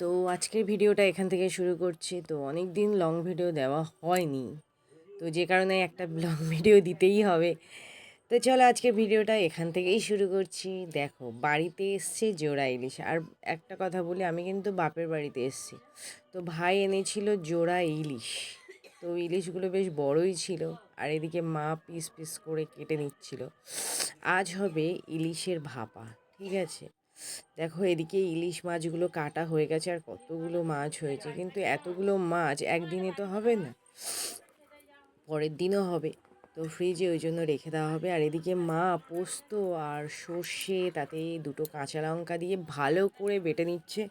তো আজকের ভিডিওটা এখান থেকে শুরু করছি। তো অনেক দিন লং ভিডিও দেওয়া হয়নি। তো যে কারণে একটা লং ভিডিও দিতেই হবে। তো চলো আজকের ভিডিওটা এখান থেকেই শুরু করছি। দেখো, বাড়িতে এসছে জোড়া ইলিশ। আর একটা কথা বলি, আমি কিন্তু বাপের বাড়িতে এসছি। তো ভাই এনেছিল জোড়া ইলিশ। তো ইলিশগুলো বেশ বড়ই ছিল। আর এদিকে মা পিস পিস করে কেটে নিচ্ছিল। আজ হবে ইলিশের ভাপা, ঠিক আছে? দেখো, এদিকে ইলিশ মাছগুলো কাটা হয়ে গেছে আর কতগুলো মাছ হয়েছে। কিন্তু এতগুলো মাছ একদিনে তো হবে না, পরের দিনও হবে। তো ফ্রিজে ওই জন্য রেখে দেওয়া হবে। আর এদিকে মা পোস্ত আর সর্ষে, তাতে দুটো কাঁচা লঙ্কা দিয়ে ভালো করে বেটে নিচ্ছে।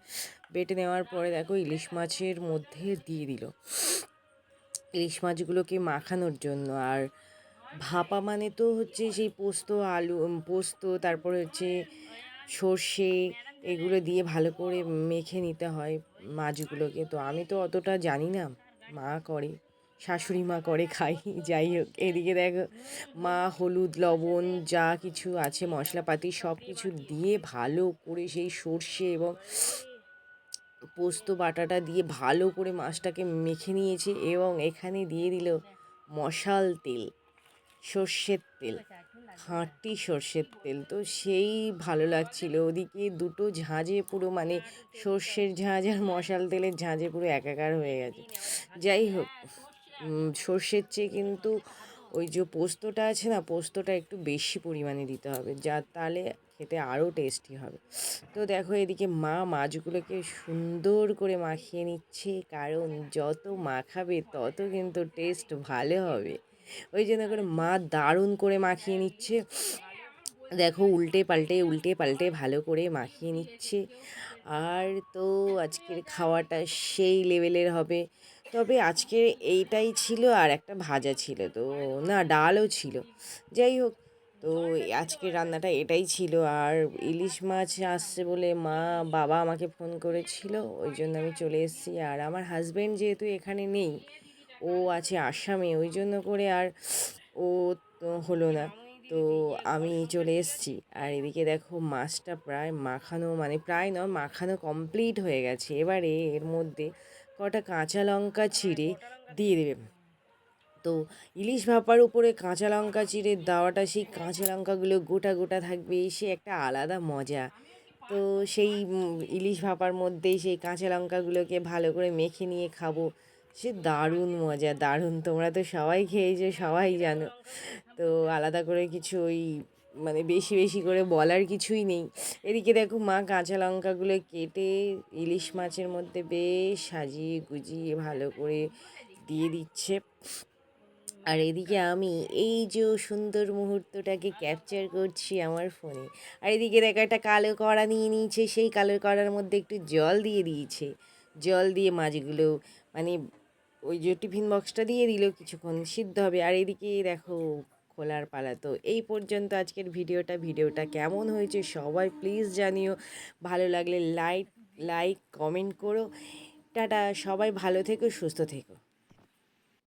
বেটে নেওয়ার পরে দেখো, ইলিশ মাছের মধ্যে দিয়ে দিল। ইলিশ মাছগুলোকে মাখানোর জন্য। আর ভাপা মানে তো হচ্ছে সেই পোস্ত, আলু পোস্ত, তারপরে হচ্ছে সর্ষে এগুলো দিয়ে ভালো করে মেখে নিতে হয় মাছগুলোকে। তো আমি তো অতটা জানি না, মা করে, শাশুড়ি মা করে খাই, যাই হোক, এদিকে দেখো, মা হলুদ, লবণ, যা কিছু আছে, মশলাপাতি সব কিছু দিয়ে ভালো করে সেই সর্ষে এবং পোস্ত বাটাটা দিয়ে ভালো করে মাছটাকে মেখে নিয়েছে এবং এখানে দিয়ে দিল মশাল তেল। সর্ষের তেল খাঁটি সর্ষের তেল। তো সেই ভালো লাগছিল। ওদিকে দুটো ঝাঁঝে পুরো মানে সর্ষের ঝাঁঝ আর মশাল তেলের ঝাঁঝে পুরো একাকার হয়ে গেছে। যাই হোক সর্ষের চেয়ে কিন্তু ওই যে পোস্তটা আছে না পোস্তটা একটু বেশি পরিমাণে দিতে হবে। যা তাহলে খেতে আরও টেস্টি হবে। তো দেখো এদিকে মা মাছগুলোকে সুন্দর করে মাখিয়ে নিচ্ছে। কারণ যত মাখাবে তত কিন্তু টেস্ট ভালো হবে। ওই জন্য করে মা দারুণ করে মাখিয়ে নিচ্ছে। দেখো উল্টে পাল্টে উল্টে পাল্টে ভালো করে মাখিয়ে নিচ্ছে। আর তো আজকের খাওয়াটা সেই লেভেলের হবে। তবে আজকে এইটাই ছিল আর একটা ভাজা ছিল তো, না ডালও ছিল। যাই হোক, তো আজকের রান্নাটা এটাই ছিল। আর ইলিশ মাছ আসছে বলে মা, বাবা আমাকে ফোন করেছিল, ওই জন্য আমি চলে এসেছি। আর আমার হাজব্যান্ড যেহেতু এখানে নেই ও আছে আসামে, ওই জন্য করে আর ও হলো না। তো আমি চলে এসেছি। আর এদিকে দেখো মাছটা প্রায় মাখানো মানে প্রায় নয়, মাখানো কমপ্লিট হয়ে গেছে। এবারে এর মধ্যে কটা কাঁচা লঙ্কা চিড়ে দিয়ে দেবে। তো ইলিশ ভাপার উপরে কাঁচা লঙ্কা চিড়ে দেওয়াটা, সেই কাঁচা লঙ্কাগুলো গোটা গোটা থাকবে, সে একটা আলাদা মজা। তো সেই ইলিশ ভাপার মধ্যেই সেই কাঁচা লঙ্কাগুলোকে ভালো করে মেখে নিয়ে খাব। সে দারুণ মজা, দারুণ। তোমরা তো সবাই খেয়েছো, সবাই জানো। তো আলাদা করে কিছু ওই মানে বেশি বেশি করে বলার কিছুই নেই। এদিকে দেখো মা কাঁচা লঙ্কাগুলো কেটে ইলিশ মাছের মধ্যে বেশ সাজিয়ে গুজিয়ে ভালো করে দিয়ে দিচ্ছে। আর এদিকে আমি এই যে সুন্দর মুহূর্তটাকে ক্যাপচার করছি আমার ফোনে আর এদিকে দেখো একটা কালো কড়া নিয়ে নিয়েছে, সেই কালো কড়ার মধ্যে একটু জল দিয়ে দিয়েছে। জল দিয়ে মাছগুলো মানে ওই যে টিফিন বক্সটা দিয়ে দিল কিছুক্ষণ সিদ্ধ হবে। আর এদিকে দেখো খোলার পালা। তো এই পর্যন্ত আজকের ভিডিওটা। ভিডিওটা কেমন হয়েছে সবাই প্লিজ জানিও। ভালো লাগলে লাইক লাইক কমেন্ট করো। টাটা, সবাই ভালো থেকো, সুস্থ থেকো।